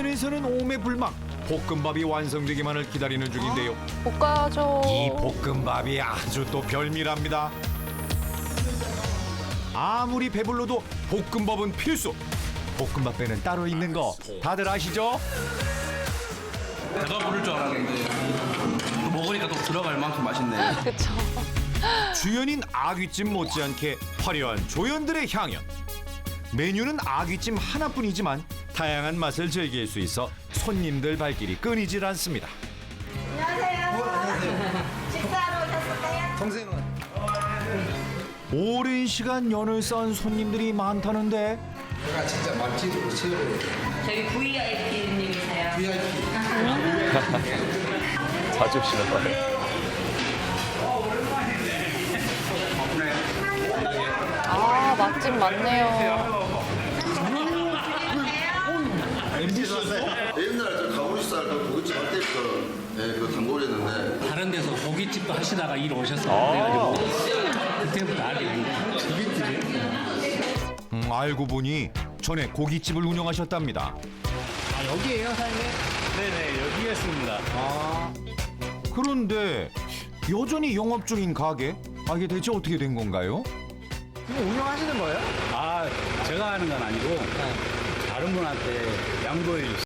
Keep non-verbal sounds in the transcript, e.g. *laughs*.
주변에서는 오매 불망 볶음밥이 완성되기만을 기다리는 중인데요. *gasps* 볶아줘. 이 볶음밥이 아주 또 별미랍니다. 아무리 배불러도 볶음밥은 필수. 볶음밥 배는 따로 있는 거 다들 아시죠? 배가 부를 줄 알았는데 또 먹으니까 또 들어갈 만큼 맛있네. *laughs* 그쵸. 주연인 아귀찜 못지않게 화려한 조연들의 향연. 메뉴는 아귀찜 하나뿐이지만 다양한 맛을 즐길 수 있어 손님들 발길이 끊이질 않습니다. 식사하러 오셨을까요? 동생은 오랜 시간 연을 쌓은 손님들이 많다는데 내가 진짜 맛집으로 세우고 저희 VIP님이세요. VIP *laughs* 자주 오시는 거예요? 아, 맛집 많네요. 옛날에 저 가보리살 그 고깃집 할 때부터 예, 그 단골이었는데 다른 데서 고깃집도 하시다가 일 오셨어요. 그래가지고 그때부터 알게 된 거예요. 음, 알고 보니 전에 고깃집을 운영하셨답니다. 네네 여기였습니다. 그런데 여전히 영업 중인 가게? 아, 이게 대체 어떻게 된 건가요? 아 제가 하는 건 아니고 다른 분한테 양보해 주세요.